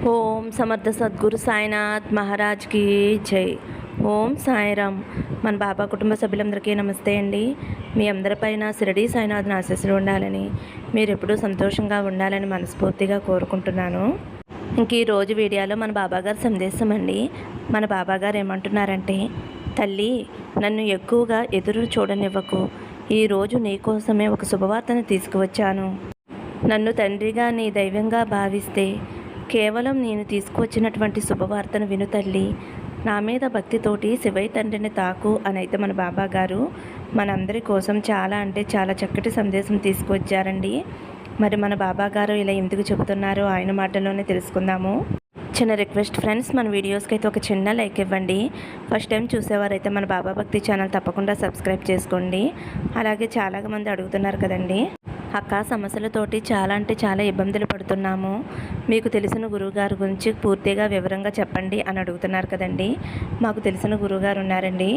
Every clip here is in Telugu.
ఓం సమర్థ సద్గురు సాయినాథ్ మహారాజ్కి జై. ఓం సాయిరామ్. మన బాబా కుటుంబ సభ్యులందరికీ నమస్తే అండి. మీ అందరిపైన శిరడి సాయినాథ్ని ఆశీస్సులు ఉండాలని మీరు ఎప్పుడూ సంతోషంగా ఉండాలని మనస్ఫూర్తిగా కోరుకుంటున్నాను. ఇంక ఈ రోజు వీడియోలో మన బాబాగారు సందేశం అండి. మన బాబాగారు ఏమంటున్నారంటే తల్లి నన్ను ఎక్కువగా ఎదురు చూడనివ్వకు. ఈరోజు నీకోసమే ఒక శుభవార్తను తీసుకువచ్చాను. నన్ను తండ్రిగా నీ దైవంగా భావిస్తే కేవలం నేను తీసుకువచ్చినటువంటి శుభవార్తను విను తల్లి. నా మీద భక్తితోటి శివయ్య తండ్రిని తాకు అని అయితే మన బాబా గారు మనందరి కోసం చాలా అంటే చాలా చక్కటి సందేశం తీసుకువచ్చారండి. మరి మన బాబా గారు ఇలా ఎందుకు చెబుతున్నారో ఆయన మాటల్లోనే తెలుసుకుందాము. చిన్న రిక్వెస్ట్ ఫ్రెండ్స్ మన వీడియోస్కి అయితే ఒక చిన్న లైక్ ఇవ్వండి. ఫస్ట్ టైం చూసేవారైతే మన బాబా భక్తి ఛానల్ తప్పకుండా సబ్స్క్రైబ్ చేసుకోండి. అలాగే చాలామంది అడుగుతున్నారు కదండి. అక్క సమస్యలతోటి చాలా అంటే చాలా ఇబ్బందులు పడుతున్నాము. మీకు తెలిసిన గురువుగారి గురించి పూర్తిగా వివరంగా చెప్పండి అని అడుగుతున్నారు కదండి. మాకు తెలిసిన గురువుగారు ఉన్నారండి.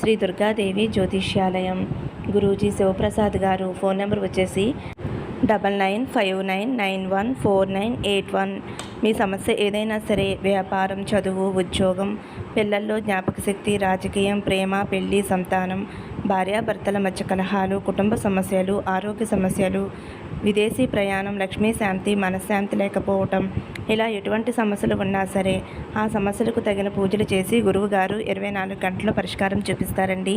శ్రీ దుర్గాదేవి జ్యోతిష్యాలయం. గురూజీ శివప్రసాద్ గారు ఫోన్ నెంబర్ వచ్చేసి double nine five nine nine one four nine eight one. మీ సమస్య ఏదైనా సరే వ్యాపారం చదువు ఉద్యోగం పిల్లల్లో జ్ఞాపక శక్తి రాజకీయం ప్రేమ పెళ్ళి సంతానం భార్యాభర్తల మధ్య కలహాలు కుటుంబ సమస్యలు ఆరోగ్య సమస్యలు విదేశీ ప్రయాణం లక్ష్మీ శాంతి మనశ్శాంతి లేకపోవటం ఇలా ఎటువంటి సమస్యలు ఉన్నా సరే ఆ సమస్యలకు తగిన పూజలు చేసి గురువుగారు ఇరవై నాలుగు గంటల పరిష్కారం చూపిస్తారండి.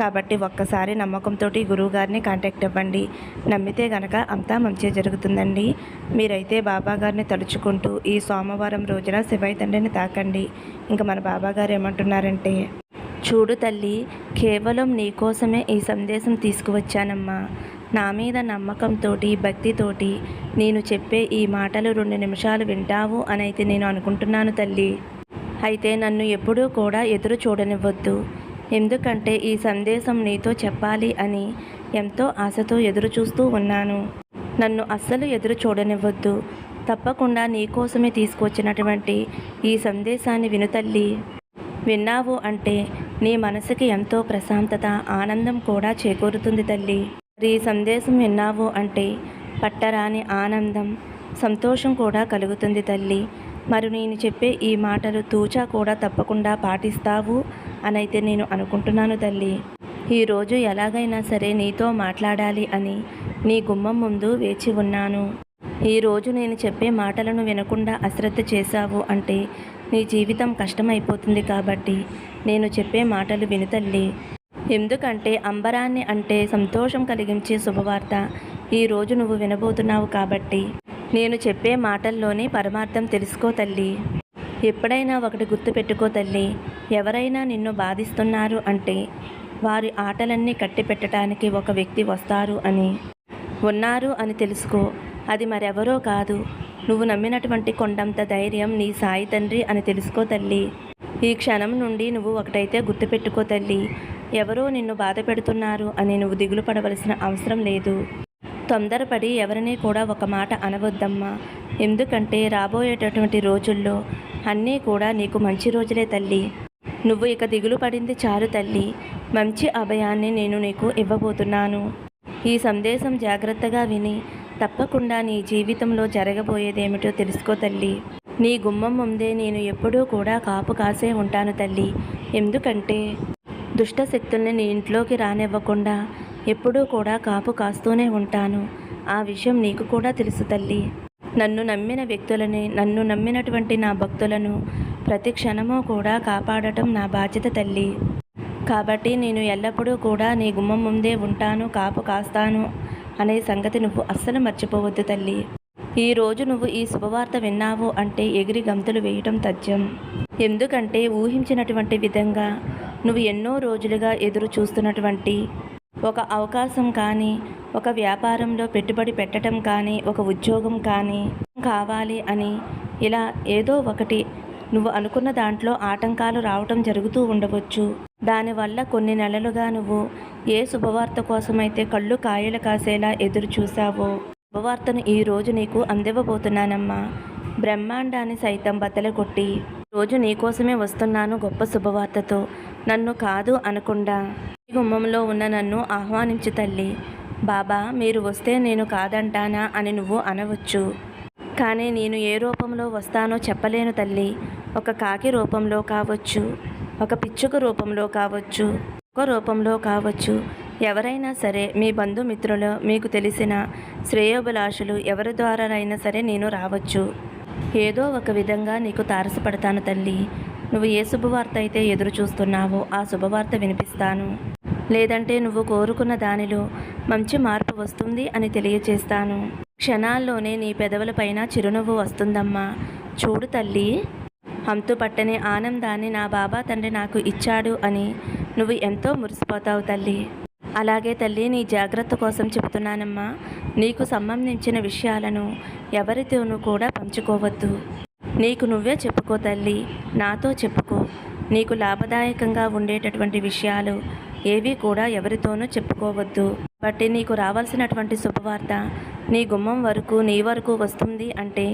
కాబట్టి ఒక్కసారి నమ్మకంతో గురువుగారిని కాంటాక్ట్ అవ్వండి. నమ్మితే గనక అంతా మంచి జరుగుతుందండి. మీరైతే బాబాగారిని తలుచుకుంటూ ఈ సోమవారం రోజున శివయ్య తండ్రిని తాకండి. ఇంకా మన బాబాగారు ఏమంటున్నారంటే చూడు తల్లి కేవలం నీకోసమే ఈ సందేశం తీసుకువచ్చానమ్మా. నా మీద నమ్మకంతోటి భక్తితోటి నేను చెప్పే ఈ మాటలు రెండు నిమిషాలు వింటావు అని అయితే నేను అనుకుంటున్నాను తల్లి. అయితే నన్ను ఎప్పుడూ కూడా ఎదురు చూడనివ్వద్దు. ఎందుకంటే ఈ సందేశం నీతో చెప్పాలి అని ఎంతో ఆశతో ఎదురు చూస్తూ ఉన్నాను. నన్ను అస్సలు ఎదురు చూడనివ్వద్దు. తప్పకుండా నీకోసమే తీసుకొచ్చినటువంటి ఈ సందేశాన్ని విను తల్లి. విన్నావు అంటే నీ మనసుకి ఎంతో ప్రశాంతత ఆనందం కూడా చేకూరుతుంది తల్లి. ఈ సందేశం విన్నావు అంటే పట్టరాని ఆనందం సంతోషం కూడా కలుగుతుంది తల్లి. మరి నేను చెప్పే ఈ మాటలు తూచా కూడా తప్పకుండా పాటిస్తావు అనైతే నేను అనుకుంటున్నాను తల్లి. ఈరోజు ఎలాగైనా సరే నీతో మాట్లాడాలి అని నీ గుమ్మం ముందు వేచి ఉన్నాను. ఈరోజు నేను చెప్పే మాటలను వినకుండా అశ్రద్ధ చేశావు అంటే నీ జీవితం కష్టమైపోతుంది కాబట్టి నేను చెప్పే మాటలు విను తల్లి. ఎందుకంటే అంబరాన్ని అంటే సంతోషం కలిగించే శుభవార్త. ఈరోజు నువ్వు వినబోతున్నావు కాబట్టి నేను చెప్పే మాటల్లోనే పరమార్థం తెలుసుకో తల్లి. ఎప్పుడైనా ఒకటి గుర్తుపెట్టుకో తల్లి. ఎవరైనా నిన్ను బాధిస్తున్నారు అంటే వారి ఆటలన్నీ కట్టిపెట్టడానికి ఒక వ్యక్తి వస్తారు అని. ఉన్నారు అని తెలుసుకో. అది మరెవరో కాదు. నువ్వు నమ్మినటువంటి కొండంత ధైర్యం నీ సాయి తండ్రి అని తెలుసుకో తల్లి. ఈ క్షణం నుండి నువ్వు ఒకటైతే గుర్తుపెట్టుకో తల్లి. ఎవరో నిన్ను బాధ పెడుతున్నారు అని నువ్వు దిగులు పడవలసిన అవసరం లేదు. తొందరపడి ఎవరిని కూడా ఒక మాట అనవద్దమ్మా. ఎందుకంటే రాబోయేటటువంటి రోజుల్లో అన్నీ కూడా నీకు మంచి రోజులే తల్లి. నువ్వు ఇక దిగులు పడింది చాలు తల్లి. మంచి అభయాన్ని నేను నీకు ఇవ్వబోతున్నాను. ఈ సందేశం జాగ్రత్తగా విని తప్పకుండా నీ జీవితంలో జరగబోయేదేమిటో తెలుసుకో తల్లి. నీ గుమ్మం ముందే నేను ఎప్పుడూ కూడా కాపు కాసే ఉంటాను తల్లి. ఎందుకంటే దుష్ట శక్తుల్ని నీ ఇంట్లోకి రానివ్వకుండా ఎప్పుడూ కూడా కాపు కాస్తూనే ఉంటాను. ఆ విషయం నీకు కూడా తెలుసు తల్లి. నన్ను నమ్మిన వ్యక్తులని నన్ను నమ్మినటువంటి నా భక్తులను ప్రతి క్షణము కూడా కాపాడటం నా బాధ్యత తల్లి. కాబట్టి నేను ఎల్లప్పుడూ కూడా నీ గుమ్మం ముందే ఉంటాను కాపు కాస్తాను అనే సంగతి నువ్వు అస్సలు మర్చిపోవద్దు తల్లి. ఈ రోజు నువ్వు ఈ శుభవార్త విన్నావు అంటే ఎగిరి గంతులు వేయటం తథ్యం. ఎందుకంటే ఊహించినటువంటి విధంగా నువ్వు ఎన్నో రోజులుగా ఎదురు చూస్తున్నటువంటి ఒక అవకాశం కానీ ఒక వ్యాపారంలో పెట్టుబడి పెట్టడం కానీ ఒక ఉద్యోగం కానీ కావాలి అని ఇలా ఏదో ఒకటి నువ్వు అనుకున్న దాంట్లో ఆటంకాలు రావటం జరుగుతూ ఉండవచ్చు. దానివల్ల కొన్ని నెలలుగా నువ్వు ఏ శుభవార్త కోసమైతే కళ్ళు కాయలు కాసేలా ఎదురు చూసావో శుభవార్తను ఈ రోజు నీకు అందివ్వబోతున్నానమ్మా. బ్రహ్మాండాన్ని సైతం బద్దలు కొట్టి రోజు నీకోసమే వస్తున్నాను గొప్ప శుభవార్తతో. నన్ను కాదు అనకుండా ఈ గుమ్మంలో ఉన్న నన్ను ఆహ్వానించు తల్లి. బాబా మీరు వస్తే నేను కాదంటానా అని నువ్వు అనవచ్చు. కానీ నేను ఏ రూపంలో వస్తానో చెప్పలేను తల్లి. ఒక కాకి రూపంలో కావచ్చు ఒక పిచ్చుక రూపంలో కావచ్చు ఒక రూపంలో కావచ్చు. ఎవరైనా సరే మీ బంధుమిత్రులు మీకు తెలిసిన శ్రేయోభిలాషులు ఎవరి ద్వారానైనా సరే నేను రావచ్చు. ఏదో ఒక విధంగా నీకు తారసపడతాను తల్లి. నువ్వు ఏ శుభవార్త అయితే ఎదురు చూస్తున్నావో ఆ శుభవార్త వినిపిస్తాను. లేదంటే నువ్వు కోరుకున్న దానిలో మంచి మార్పు వస్తుంది అని తెలియచేస్తాను. క్షణాల్లోనే నీ పెదవులపైన చిరునవ్వు వస్తుందమ్మా. చూడు తల్లి హంతు పట్టని ఆనందాన్ని నా బాబా తండ్రి నాకు ఇచ్చాడు అని నువ్వు ఎంతో మురిసిపోతావు తల్లి. అలాగే తల్లి నీ జాగ్రత్త కోసం చెబుతున్నానమ్మా. నీకు సంబంధించిన విషయాలను ఎవరితోనూ కూడా పంచుకోవద్దు. నీకు నువ్వే చెప్పుకో తల్లి నాతో చెప్పుకో. నీకు లాభదాయకంగా ఉండేటటువంటి విషయాలు ఏవి కూడా ఎవరితోనూ చెప్పుకోవద్దు. బట్టి నీకు రావాల్సినటువంటి శుభవార్త నీ గుమ్మం వరకు నీ వరకు వస్తుంది అంటే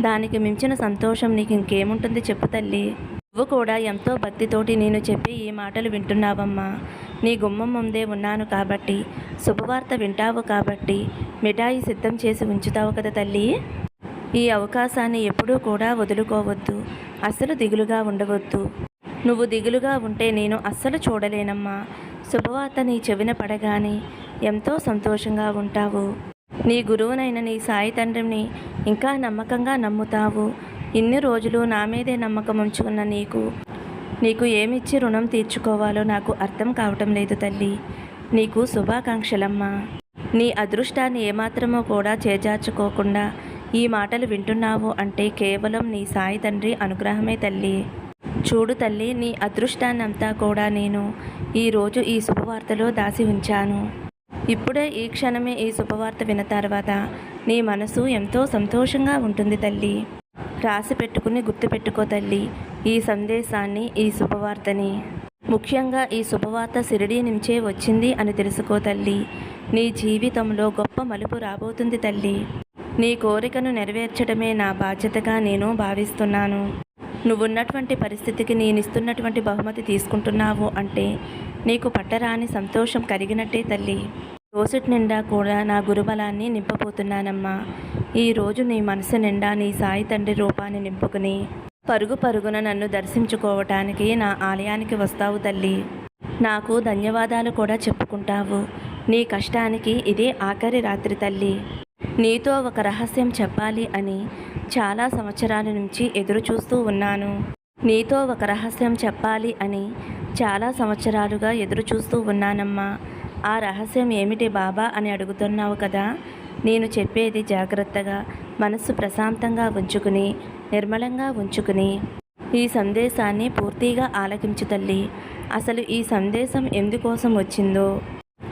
దానికి మించిన సంతోషం నీకు ఇంకేముంటుంది చెప్పు తల్లి. నువ్వు కూడా ఎంతో భక్తితోటి నేను చెప్పే ఈ మాటలు వింటున్నావమ్మా. నీ గుమ్మం ముందే ఉన్నాను కాబట్టి శుభవార్త వింటావు కాబట్టి మిఠాయి సిద్ధం చేసి ఉంచుతావు కదా తల్లి? ఈ అవకాశాన్ని ఎప్పుడూ కూడా వదులుకోవద్దు. అస్సలు దిగులుగా ఉండవద్దు. నువ్వు దిగులుగా ఉంటే నేను అస్సలు చూడలేనమ్మా. శుభవార్త నీ చెవిన పడగానే ఎంతో సంతోషంగా ఉంటావు. నీ గురువునైన నీ సాయి తండ్రిని ఇంకా నమ్మకంగా నమ్ముతావు. ఇన్ని రోజులు నా మీదే నమ్మకం ఉంచుకున్న నీకు నీకు ఏమిచ్చి రుణం తీర్చుకోవాలో నాకు అర్థం కావటం లేదు తల్లి. నీకు శుభాకాంక్షలమ్మా. నీ అదృష్టాన్ని ఏమాత్రమో కూడా చేజార్చుకోకుండా ఈ మాటలు వింటున్నావు అంటే కేవలం నీ సాయి తండ్రి అనుగ్రహమే తల్లి. చూడు తల్లి నీ అదృష్టాన్నంతా కూడా నేను ఈరోజు ఈ శుభవార్తలో దాసి ఉంచాను. ఇప్పుడే ఈ క్షణమే ఈ శుభవార్త విన్న తర్వాత నీ మనసు ఎంతో సంతోషంగా ఉంటుంది తల్లి. రాసి పెట్టుకుని గుర్తుపెట్టుకో తల్లి. ఈ సందేశాన్ని ఈ శుభవార్తని. ముఖ్యంగా ఈ శుభవార్త సిరిడి నుంచే వచ్చింది అని తెలుసుకో తల్లి. నీ జీవితంలో గొప్ప మలుపు రాబోతుంది తల్లి. నీ కోరికను నెరవేర్చడమే నా బాధ్యతగా నేను భావిస్తున్నాను. నువ్వున్నటువంటి పరిస్థితికి నేను ఇస్తున్నటువంటి బహుమతి తీసుకుంటున్నావు అంటే నీకు పట్టరాని సంతోషం కలిగినట్టే తల్లి. రోజుటి నిండా కూడా నా గురుబలాన్ని నింపబోతున్నానమ్మా. ఈ రోజు నీ మనసు నిండా నీ సాయి తండ్రి రూపాన్ని నింపుకుని పరుగు పరుగున నన్ను దర్శించుకోవటానికి నా ఆలయానికి వస్తావు తల్లి. నాకు ధన్యవాదాలు కూడా చెప్పుకుంటావు. నీ కష్టానికి ఇదే ఆఖరి రాత్రి తల్లి. నీతో ఒక రహస్యం చెప్పాలి అని చాలా సంవత్సరాల నుంచి ఎదురు చూస్తూ ఉన్నాను. నీతో ఒక రహస్యం చెప్పాలి అని చాలా సంవత్సరాలుగా ఎదురు చూస్తూ ఉన్నానమ్మా. ఆ రహస్యం ఏమిటి బాబా అని అడుగుతున్నావు కదా? నేను చెప్పేది జాగ్రత్తగా మనస్సు ప్రశాంతంగా ఉంచుకుని నిర్మలంగా ఉంచుకుని. ఈ సందేశాన్ని పూర్తిగా ఆలకించు తల్లి. అసలు ఈ సందేశం ఎందుకోసం వచ్చిందో?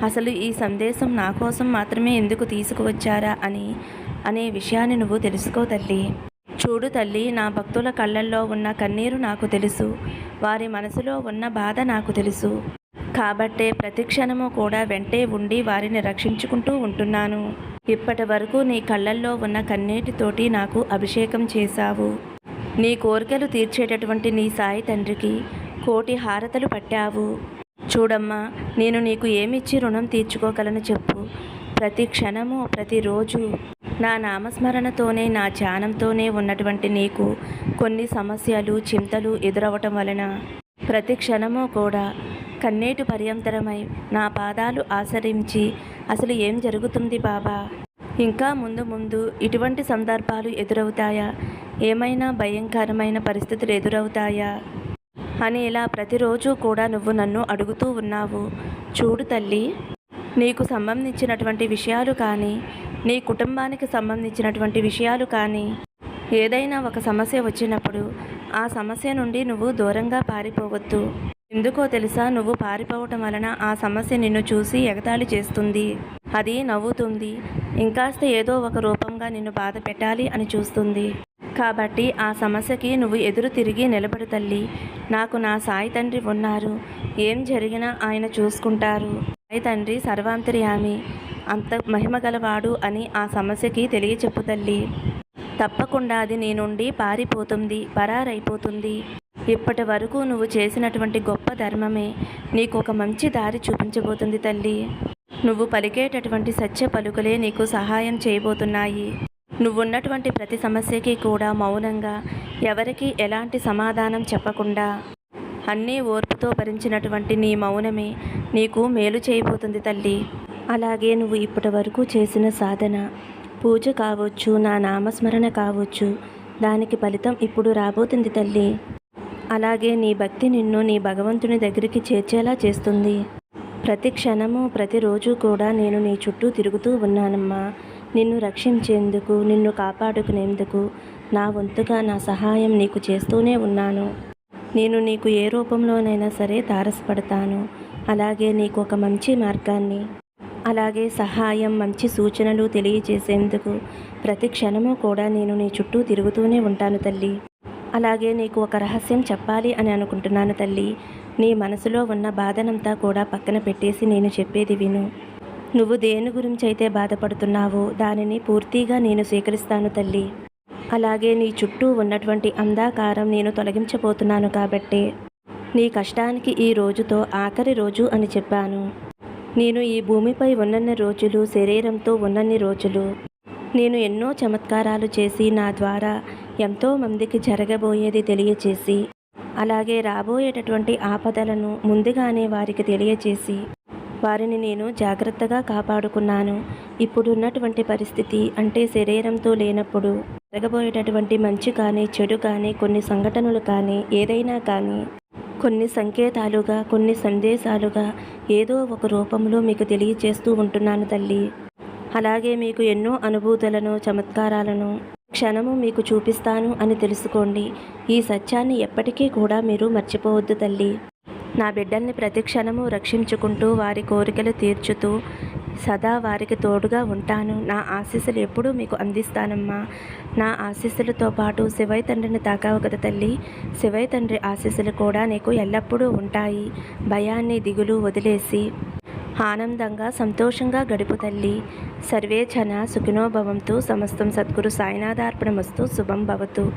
అసలు ఈ సందేశం నా కోసం మాత్రమే ఎందుకు తీసుకువచ్చారా అని అనే విషయాన్ని నువ్వు తెలుసుకో తల్లి. చూడు తల్లి నా భక్తుల కళ్ళల్లో ఉన్న కన్నీరు నాకు తెలుసు. వారి మనసులో ఉన్న బాధ నాకు తెలుసు. కాబట్టే ప్రతి క్షణము కూడా వెంటే ఉండి వారిని రక్షించుకుంటూ ఉంటున్నాను. ఇప్పటి వరకు నీ కళ్ళల్లో ఉన్న కన్నీటితోటి నాకు అభిషేకం చేశావు. నీ కోరికలు తీర్చేటటువంటి నీ సాయి తండ్రికి కోటి హారతలు పట్టావు. చూడమ్మా నేను నీకు ఏమిచ్చి రుణం తీర్చుకోగలను చెప్పు. ప్రతి క్షణము ప్రతిరోజు నా నామస్మరణతోనే నా ధ్యానంతోనే ఉన్నటువంటి నీకు కొన్ని సమస్యలు చింతలు ఎదురవటం వలన ప్రతి క్షణము కూడా కన్నీటి పర్యంతరమై నా పాదాలు ఆచరించి అసలు ఏం జరుగుతుంది బాబా? ఇంకా ముందు ముందు ఇటువంటి సందర్భాలు ఎదురవుతాయా? ఏమైనా భయంకరమైన పరిస్థితులు ఎదురవుతాయా? అని ఇలా ప్రతిరోజు కూడా నువ్వు నన్ను అడుగుతూ ఉన్నావు. చూడు తల్లి నీకు సంబంధించినటువంటి విషయాలు కానీ నీ కుటుంబానికి సంబంధించినటువంటి విషయాలు కానీ ఏదైనా ఒక సమస్య వచ్చినప్పుడు ఆ సమస్య నుండి నువ్వు దూరంగా పారిపోవద్దు. ఎందుకో తెలుసా? నువ్వు పారిపోవటం వలన ఆ సమస్య నిన్ను చూసి ఎగతాళి చేస్తుంది. అది నవ్వుతుంది. ఇంకాస్త ఏదో ఒక రూపంగా నిన్ను బాధ పెట్టాలి అని చూస్తుంది. కాబట్టి ఆ సమస్యకి నువ్వు ఎదురు తిరిగి నిలబడు తల్లి. నాకు నా సాయి తండ్రి ఉన్నారు. ఏం జరిగినా ఆయన చూసుకుంటారు. సాయి తండ్రి సర్వాంతర్యామి. అంత మహిమగలవాడు అని ఆ సమస్యకి తెలియచెప్పు తల్లి. తప్పకుండా అది నీ నుండి పారిపోతుంది పరారైపోతుంది. ఇప్పటి వరకు నువ్వు చేసినటువంటి గొప్ప ధర్మమే నీకు ఒక మంచి దారి చూపించబోతుంది తల్లి. నువ్వు పలికేటటువంటి సత్య పలుకులే నీకు సహాయం చేయబోతున్నాయి. నువ్వున్నటువంటి ప్రతి సమస్యకి కూడా మౌనంగా ఎవరికి ఎలాంటి సమాధానం చెప్పకుండా అన్నీ ఓర్పుతో భరించినటువంటి నీ మౌనమే నీకు మేలు చేయబోతుంది తల్లి. అలాగే నువ్వు ఇప్పటి వరకు చేసిన సాధన పూజ కావచ్చు నా నామస్మరణ కావచ్చు దానికి ఫలితం ఇప్పుడు రాబోతుంది తల్లి. అలాగే నీ భక్తి నిన్ను నీ భగవంతుని దగ్గరికి చేర్చేలా చేస్తుంది. ప్రతి క్షణము ప్రతిరోజు కూడా నేను నీ చుట్టూ తిరుగుతూ ఉన్నానమ్మా. నిన్ను రక్షించేందుకు నిన్ను కాపాడుకునేందుకు నా వంతుగా నా సహాయం నీకు చేస్తూనే ఉన్నాను. నేను నీకు ఏ రూపంలోనైనా సరే తారసపడతాను. అలాగే నీకు ఒక మంచి మార్గాన్ని అలాగే సహాయం మంచి సూచనలు తెలియజేసేందుకు ప్రతి క్షణము కూడా నేను నీ చుట్టూ తిరుగుతూనే ఉంటాను తల్లి. అలాగే నీకు ఒక రహస్యం చెప్పాలి అని అనుకుంటున్నాను తల్లి. నీ మనసులో ఉన్న బాధనంతా కూడా పక్కన పెట్టేసి నేను చెప్పేది విను. నువ్వు దేని గురించి అయితే బాధపడుతున్నావో దానిని పూర్తిగా నేను స్వీకరిస్తాను తల్లి. అలాగే నీ చుట్టూ ఉన్నటువంటి అంధాకారం నేను తొలగించబోతున్నాను కాబట్టే. నీ కష్టానికి ఈ రోజుతో ఆఖరి రోజు అని చెప్పాను. నేను ఈ భూమిపై ఉన్నన్ని రోజులు శరీరంతో ఉన్నన్ని రోజులు నేను ఎన్నో చమత్కారాలు చేసి నా ద్వారా ఎంతో మందికి జరగబోయేది తెలియచేసి అలాగే రాబోయేటటువంటి ఆపదలను ముందుగానే వారికి తెలియచేసి వారిని నేను జాగ్రత్తగా కాపాడుకున్నాను. ఇప్పుడున్నటువంటి పరిస్థితి అంటే శరీరంతో లేనప్పుడు జరగబోయేటటువంటి మంచి కానీ చెడు కానీ కొన్ని సంఘటనలు కానీ ఏదైనా కానీ కొన్ని సంకేతాలుగా కొన్ని సందేశాలుగా ఏదో ఒక రూపంలో మీకు తెలియచేస్తూ ఉంటున్నాను తల్లి. అలాగే మీకు ఎన్నో అనుభూతులను చమత్కారాలను క్షణము మీకు చూపిస్తాను అని తెలుసుకోండి. ఈ సత్యాన్ని ఎప్పటికీ కూడా మీరు మర్చిపోవద్దు తల్లి. నా బిడ్డల్ని ప్రతి క్షణము రక్షించుకుంటూ వారి కోరికలు తీర్చుతూ సదా వారికి తోడుగా ఉంటాను. నా ఆశీస్సులు ఎప్పుడూ మీకు అందిస్తానమ్మా. నా ఆశీస్సులతో పాటు శివయ్య తండ్రిని తాకావు కదా తల్లి. శివయ్య తండ్రి ఆశీస్సులు కూడా నీకు ఎల్లప్పుడూ ఉంటాయి. భయాన్ని దిగులు వదిలేసి ఆనందంగా సంతోషంగా గడుపు తల్లి. సర్వే జన సుఖినోభవంతు సమస్తం సద్గురు సాయినాథార్పణమస్తు. శుభం భవతు.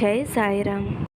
జై సాయిరామ్.